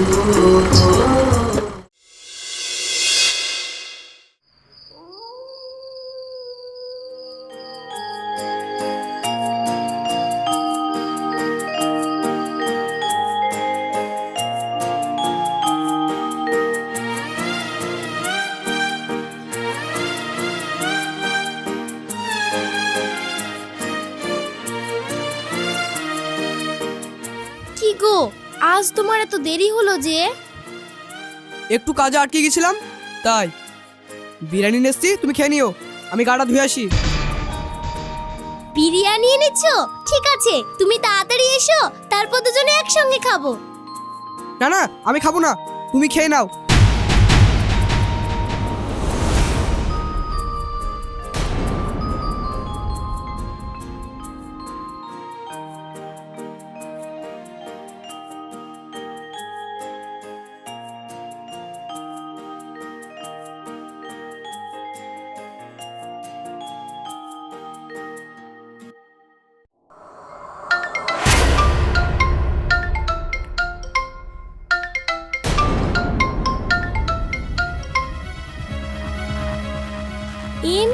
কি দেরি হলো যে। একটু কাজে আটকে গেছিলাম তাই। বিরিয়ানি নেসছি তুমি খেয়ে নিও আমি গাটা ধুয়ে আসি। বিরিয়ানি নিচ্ছো ঠিক আছে তুমি তাড়াতাড়ি এসো তারপর দুজনে একসঙ্গে খাব। না না আমি খাব না তুমি খেয়ে নাও।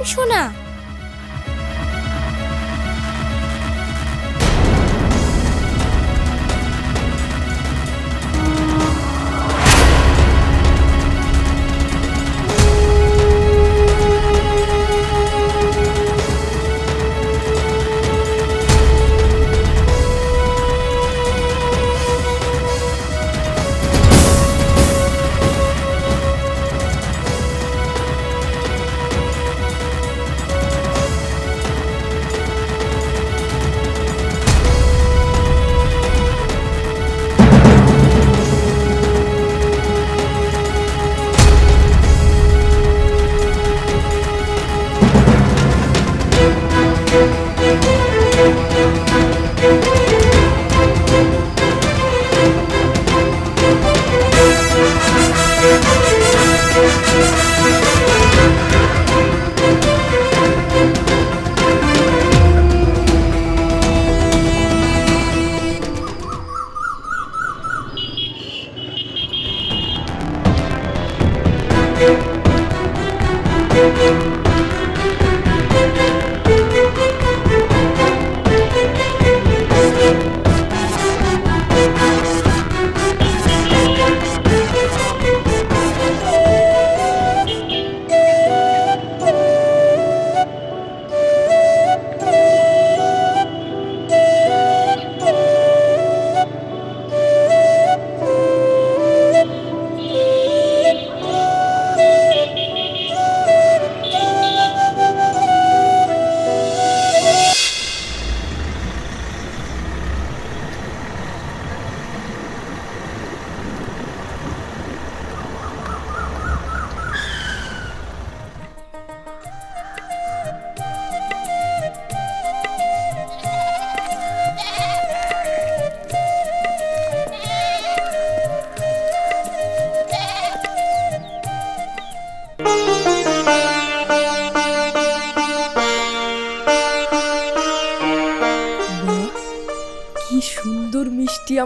শোনা।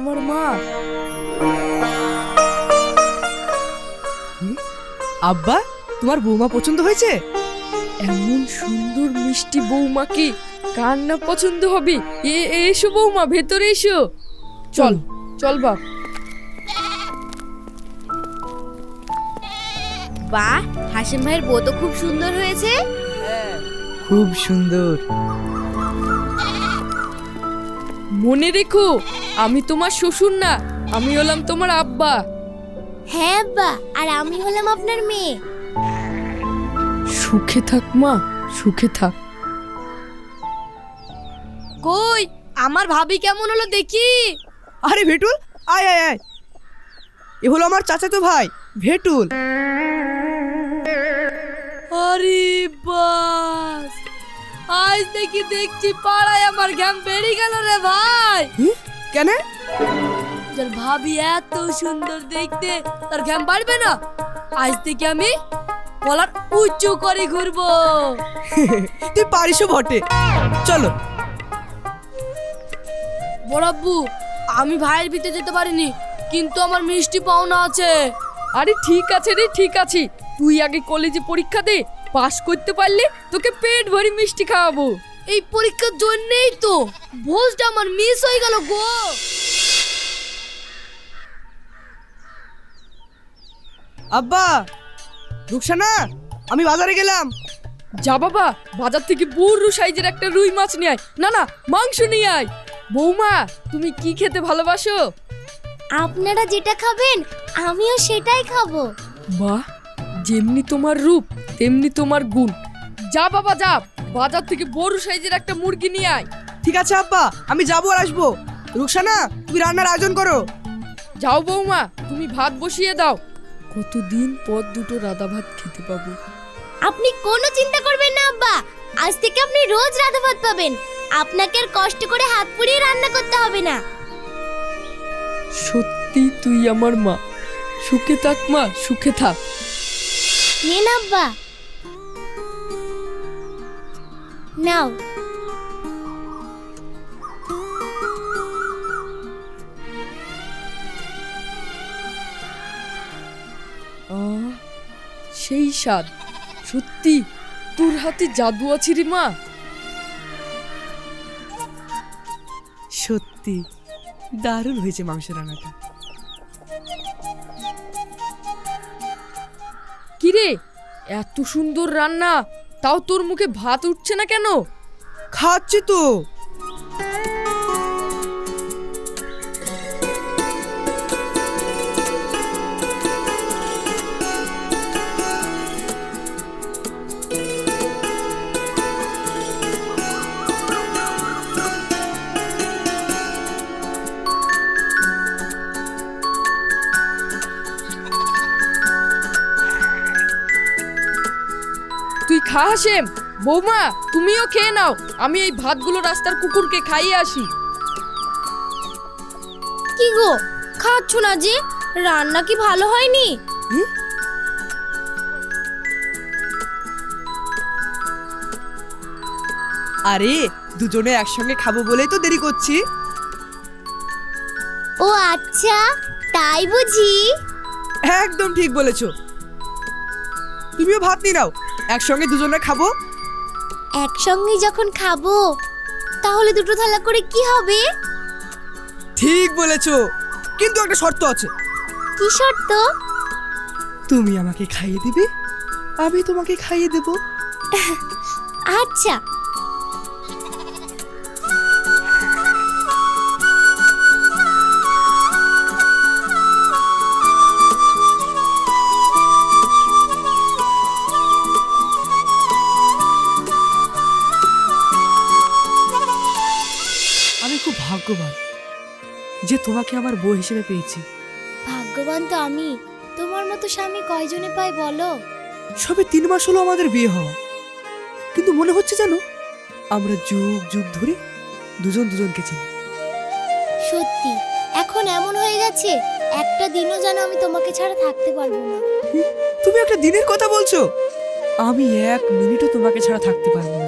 আমার মা। আব্বা তোমার বৌমা পছন্দ হয়েছে? এমন সুন্দর মিষ্টি বৌমাকে কার না পছন্দ হবে? এ এসো বৌমা ভেতরে এসো। চল চল বাপ। বাহ হাসিম ভাইয়ের বউ তো খুব সুন্দর হয়েছে। খুব সুন্দর। মনে রেখো আমি তোমার শ্বশুর না আমি হলাম তোমার আব্বা। হ্যাঁ বা আর আমি হলাম আপনার মেয়ে। সুখে থাক মা সুখে থাক। কই আমার ভাবি কেমন হলো দেখি। আরে ভেটুল আয় আয় আয়। এ হলো আমার চাচাতো ভাই ভেটুল। আরে বাস। আজ দেখি দেখছি পাড়ায় আমার ঘাম বেরিয়ে গেল রে ভাই। কেন? যার ভাবি এত সুন্দর দেখতে তার ঘাম বাড়বে না? আজ থেকে আমি কলার উঁচু করে ঘুরবো। তুই পারিসও বটে। চলো। বড়াব্বু আমি ভাইয়ের ভিতরে যেতে পারিনি কিন্তু আমার মিষ্টি পাওনা আছে। আরে ঠিক আছে রে ঠিক আছে। তুই আগে কলেজে পরীক্ষা দে পাস করতে পারলে তোকে পেট ভরি মিষ্টি খাওয়াবো। এই পরীক্ষার জন্যই তো। ভোজটা আমার মিস হয়ে গেল গো। আব্বা রুকসানা আমি বাজারে গেলাম। যা বাবা বাজার থেকে বড় সাইজের একটা রুই মাছ নিয়ে আয়। না না মাংস নিয়ে আয়। বৌমা তুমি কি খেতে ভালোবাসো? আপনারা যেটা খাবেন আমিও সেটাই খাব। বাহ যেমনি তোমার রূপ। তেমনি তোমার গুণ। যা বাবা যা। বাজার থেকে বড় সাইজের একটা মুরগি নিয়ে আয়। ঠিক আছে আব্বা আমি যাব আর আসব। রুকসানা তুমি রান্নার আয়োজন করো। যাও বৌমা তুমি ভাত বসিয়ে দাও। কতদিন পর দুটো রাধা ভাত খেতে পাবো। আপনি কোনো চিন্তা করবেন না আব্বা। আজ থেকে আপনি রোজ রাধা ভাত পাবেন। আপনাকে আর কষ্ট করে হাত পুড়িয়ে রান্না করতে হবে না। সত্যি তুই আমার মা। সুখে থাক মা সুখে থাক। নিন আব্বা। নাও। সেই স্বাদ। সত্যি তোর হাতে জাদু আছে রে মা। সত্যি দারুণ হয়েছে মাংস রান্নাটা। কিরে এত সুন্দর রান্না। তাও তোর মুখে ভাত উঠছে না কেন? খাচ্ছি তো। তুই খা হাসেম। বৌমা তুমিও খেয়ে নাও। আমি এই ভাতগুলো রাস্তার কুকুরকে খাইয়ে আসি। কি গো খাচ্ছ না যে? রান্না কি ভালো হয়নি? আরে দুজনে একসঙ্গে খাব বলেই তো দেরি করছি। ও আচ্ছা তাই বুঝি। একদম ঠিক বলেছ। তুমিও ভাত নিয়ে নাও। একসঙ্গে দুজনে খাব? একসঙ্গে যখন খাব তাহলে দুটো থালা করে কি হবে? ঠিক বলেছ কিন্তু একটা শর্ত আছে। কি শর্ত? তুমি আমাকে খাইয়ে দিবে আমি তোমাকে খাইয়ে দেব। আচ্ছা খুব ভাগ্যবান যে তোমাকে আমার বউ হিসেবে পেয়েছি। ভাগ্যবান তো আমি। তোমার মতো স্বামী কয়জনে পাই বলো? সবে তিন মাস হলো আমাদের বিয়ে হওয়া। কিন্তু মনে হচ্ছে জানো আমরা যুগ যুগ ধরে দুজন দুজনকে চিনি। সত্যি এখন এমন হয়ে গেছে একটা দিনও যেন আমি তোমাকে ছাড়া থাকতে পারব না। তুমি একটা দিনের কথা বলছো। আমি এক মিনিটও তোমাকে ছাড়া থাকতে পারব না।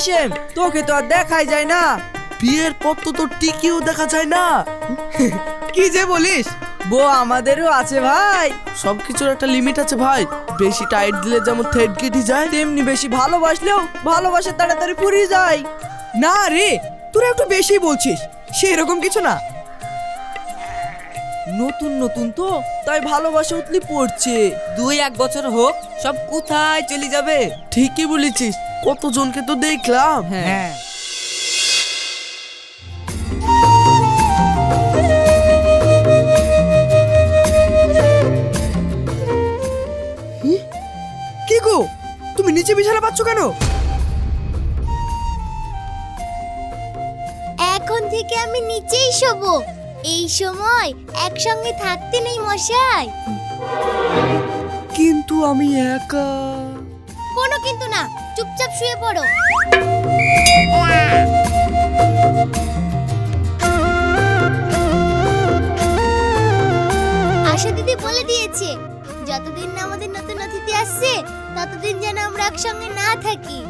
কি রে হাসেম তোকে তো আর দেখাই যায় না। বিয়ের পর তো তোর টিকিও দেখা যায় না। কি যে বলিস। বউ আমাদেরও আছে ভাই। সবকিছুর একটা লিমিট আছে ভাই। বেশি টাইট দিলে যেমন থেট গেটি যায় তেমনি বেশি ভালোবাসলেও ভালোবাসা তাড়াতাড়ি ফুরিয়ে যায়। না রে তোরা একটু বেশি বলছিস। সেই রকম কিছু না। নতুন নতুন তো তাই ভালোবাসা উতলি পড়ছে। দুই এক বছর হোক সব কোথায় চলে যাবে? ঠিকই বলেছিস কতজনকে তো দেখলাম। হ্যাঁ। কি গো? তুমি নিচে বিছানা পাচ্ছ কেন? এখন থেকে আমি নিচেই শোবো। এই সময় একসঙ্গে থাকতে নেই মশাই। কিন্তু আমি একা। কোনো কিন্তু না চুপচাপ শুয়ে পড়ো। আশা দিদি বলে দিয়েছে যতদিন না আমাদের নতুন অতিথি আসছে ততদিন যেন আমরা একসঙ্গে না থাকি।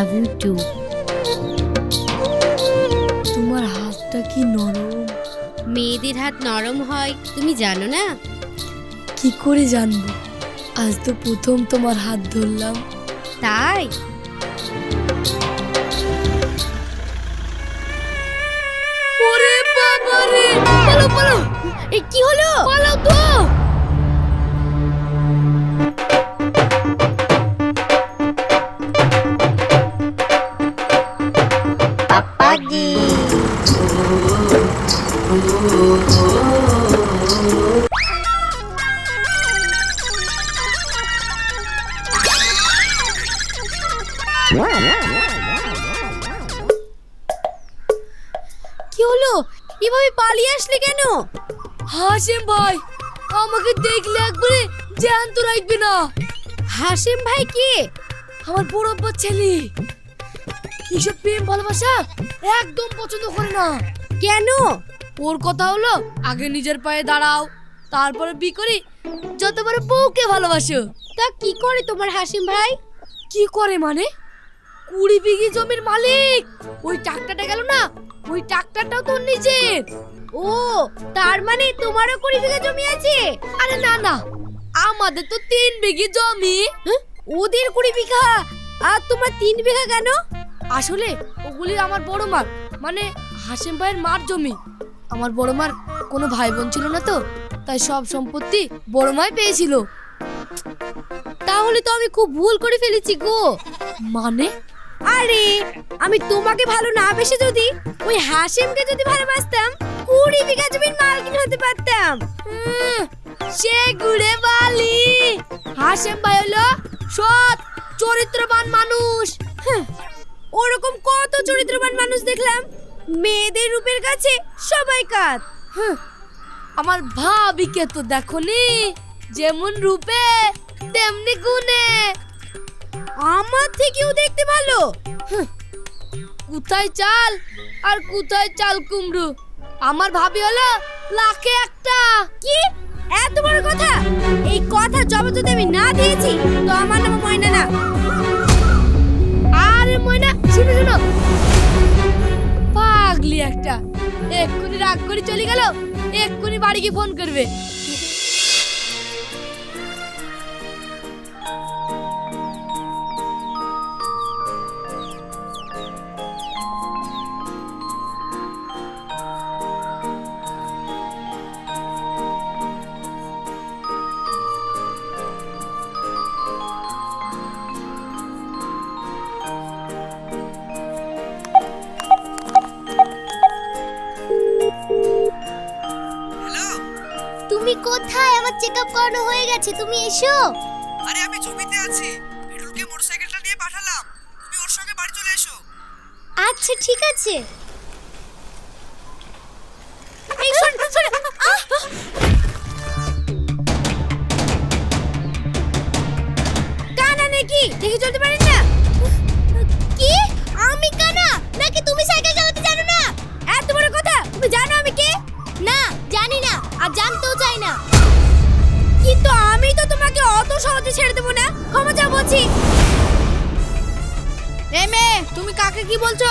লাভ ইউ টু তোমার হাতটা কি নরম? মেয়েদের হাত নরম হয় তুমি জানো না? কি করে জানব? আজ তো প্রথম তোমার হাত ধরলাম। তাই? ওরে বাবা রে পালো পালো এই কি হলো? পালাও তো! কি হলো? এভাবে পালিয়ে আসলে কেন? হাসেম ভাই আমাকে দেখলে একবারে জ্যান্ত রাখবে না। হাসিম ভাই কে? আমার বড় আব্বার ছেলে। এইসব প্রেম ভালোবাসা একদম পছন্দ করে না। কেন? ওর কথা হলো আগে নিজের পায়ে দাঁড়াও তারপরে বি করি যত বড় বউকে ভালোবাসো। তা কি করে তোমার হাসিম ভাই? কি করে মানে? কুড়ি বিঘি জমির মালিক। ওই ট্রাক্টরটা গেল না? ওই ট্রাক্টরটাও তোর নিজের ও, তার মানে তোমারও কুড়ি বিঘা জমি আছে? আরে না না, আমাদের তো তিন বিঘি জমি। হ্যাঁ? ওদের কুড়ি বিঘা। আর তোমার তিন বিঘা কেন? আসলে ওগুলি আমার বড় মার মানে হাসেম ভাইয়ের মার জমি। আমার বড় মার কোনো ভাই বোন ছিল না তো, তাই সব সম্পত্তি বড় মাই পেয়েছিল। তাহলে তো আমি খুব ভুল করে ফেলেছি গো। মানে? আরে, আমি তোমাকে ভালো না বেসে যদি ওই হাসিমকে যদি ভালোবাসতাম, কুড়ি বিঘা জমির মালকিন হতে পারতাম। সে গুড়ে বালি। হাসেম ভাই হলো সৎ, চরিত্রবান মানুষ। ওরকম কত চরিত্রবান মানুষ দেখলাম, মেয়েদের রূপের কাছে সবাই কাত। আমার ভাবিকে তো দেখনি, যেমন রূপে, তেমনি গুণে। আমার থেকেও দেখতে ভালো। কোথায় চাল আর কোথায় চাল কুমড়ো? আমার ভাবি হলো লাখে একটা। কি? এত বড় কথা? এই কথা জবাব যদি আমি না দিয়েছি, তো আমার নাম ময়না না। আরে ময়না, শুনো শুনো। পাগলি একটা। এক্ষুনি রাগ করে চলে গেল, এক্ষুনি বাড়ি গিয়ে ফোন করবে। চেকআপ করানো হয়ে গেছে তুমি এসো। আরে আমি জমিতে আছি বিটুলকে মোটরসাইকেলটা নিয়ে পাঠালাম। তুমি ওর সঙ্গে বাড়ি চলে এসো। আচ্ছা ঠিক আছে। কিন্তু আমি তো তোমাকে অত সহজে ছেড়ে দেবো না। ক্ষমা চা বলছি। এ মেয়ে, তুমি কাকে কি বলছো?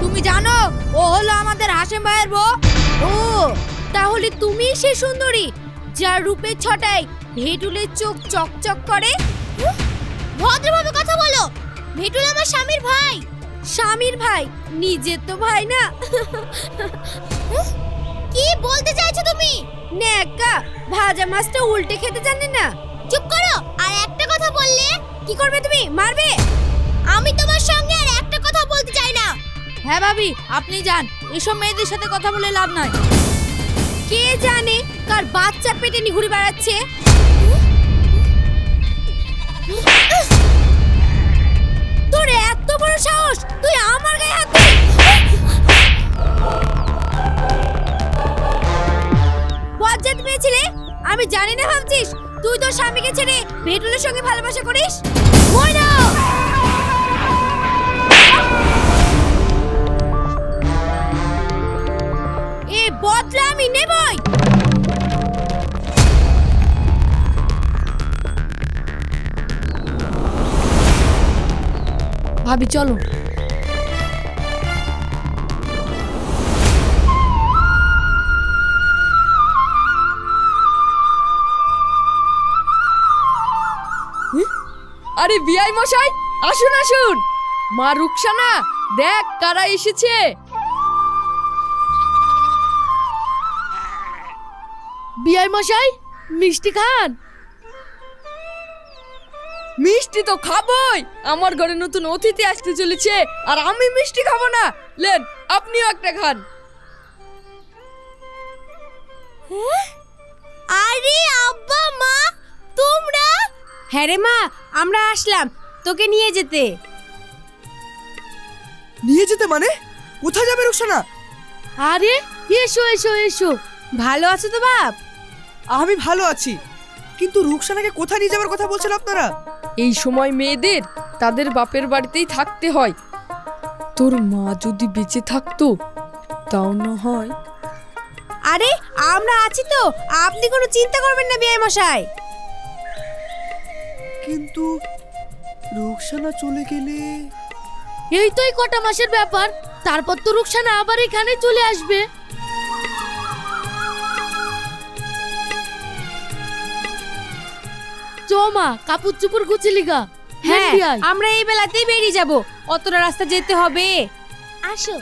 তুমি জানো, ও হলো আমাদের হাসেম ভাইয়ের বউ? ও, তাহলে তুমি সে সুন্দরী, যার রূপের ছটায় ভেটুলের চোখ চকচক করে? ভদ্রভাবে কথা বলো। ভেটুল আমার স্বামীর ভাই। স্বামীর ভাই? নিজের তো ভাই না। কি বলতে চাইছো তুমি? নেকা ভাজা মাছটা উল্টে খেতে জানে না। চুপ করো আর একটা কথা বললে? কি করবে তুমি? মারবে? আমি তোমার সঙ্গে আর একটা কথা বলতে চাই না। হ্যাঁ ভাবি আপনি যান। এসব মেয়েদের সাথে কথা বলে লাভ নাই। কে জানে কার বাচ্চা পেটে নি ঘুরে বেড়াচ্ছে? তোর এত বড় সাহস তুই আমার গায়ে হাত বজ্জাত মেয়ে আমি জানি না ভাবছিস। তুই তোর স্বামীকে ছেড়ে ভেটুলের সঙ্গে ভালোবাসা করিস? এ বদলা আমি ভাবি, চলো। আরে বিআই মশাই, আসুন আসুন। মা রুকসানা, দেখ কারা এসেছে। বিআই মশাই, মিষ্টি খান? মিষ্টি তো খাবই। আমার ঘরে নতুন অতিথি আসতে চলেছে, আর আমি মিষ্টি খাব না। লেন, আপনিও একটা খান। আরে আব্বা, মা, তোমরা হ্যাঁ রে মা আমরা আসলাম। তোকে নিয়ে যেতে। নিয়ে যেতে মানে? কোথায় যাবে রুকসানা? আরে এসো এসো এসো। ভালো আছো তো বাপ? আমি ভালো আছি। কিন্তু রুকসানাকে কোথায় নিয়ে যাবার কথা বলছেন আপনারা? এই সময় মেয়েদের তাদের বাপের বাড়িতেই থাকতে হয়। তোর মা যদি বেঁচে থাকতো তাও না হয়। আরে আমরা আছি তো। আপনি কোনো চিন্তা করবেন না বিয়ে মশাই। কিন্তু রুকসানা চলে গেলে? এই তো এই কটা মাসের ব্যাপার। তারপর তো রুকসানা আবার এখানে চলে আসবে। চমা কাপড় চুপুর গুছিলিগা হ্যাঁ আমরা এই বেলাতেই বেরিয়ে যাব। অতটা রাস্তা যেতে হবে। আসো।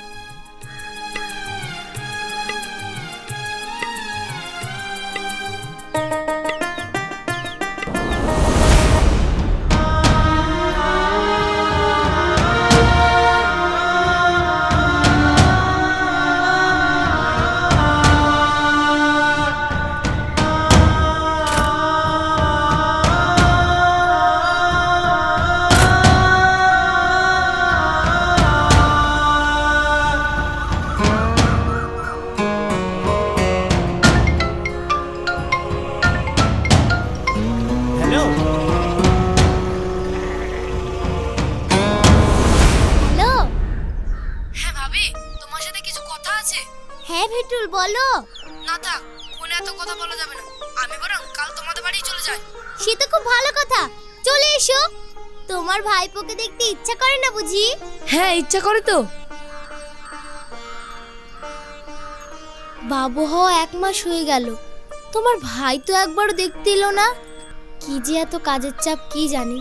ভাইপোকে দেখতে ইচ্ছা করে না বুঝি? হ্যাঁ ইচ্ছা করে তো। বাবু হওয়া এক মাস হয়ে গেল। তোমার ভাই তো একবারও দেখতে এলো না। কি যে এত কাজের চাপ কি জানি।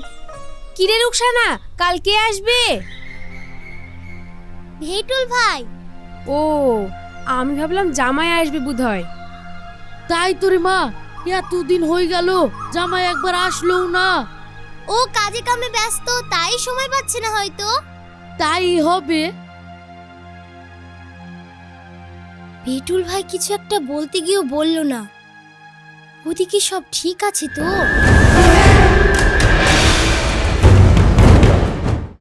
কিরে রুকসানা কাল কে আসবে? ভেটুল ভাই। ও আমি ভাবলাম জামাই আসবে বুধহয়। তাই তো রে মা এতদিন হয়ে গেল জামাই একবার আসলো না। ও কাজে কামে ব্যস্ত তাই সময় পাচ্ছে না হয়তো। তাই হবে। ভেটুল ভাই কিছু একটা বলতে গিয়েও বলল না। ওদিকে সব ঠিক আছে তো?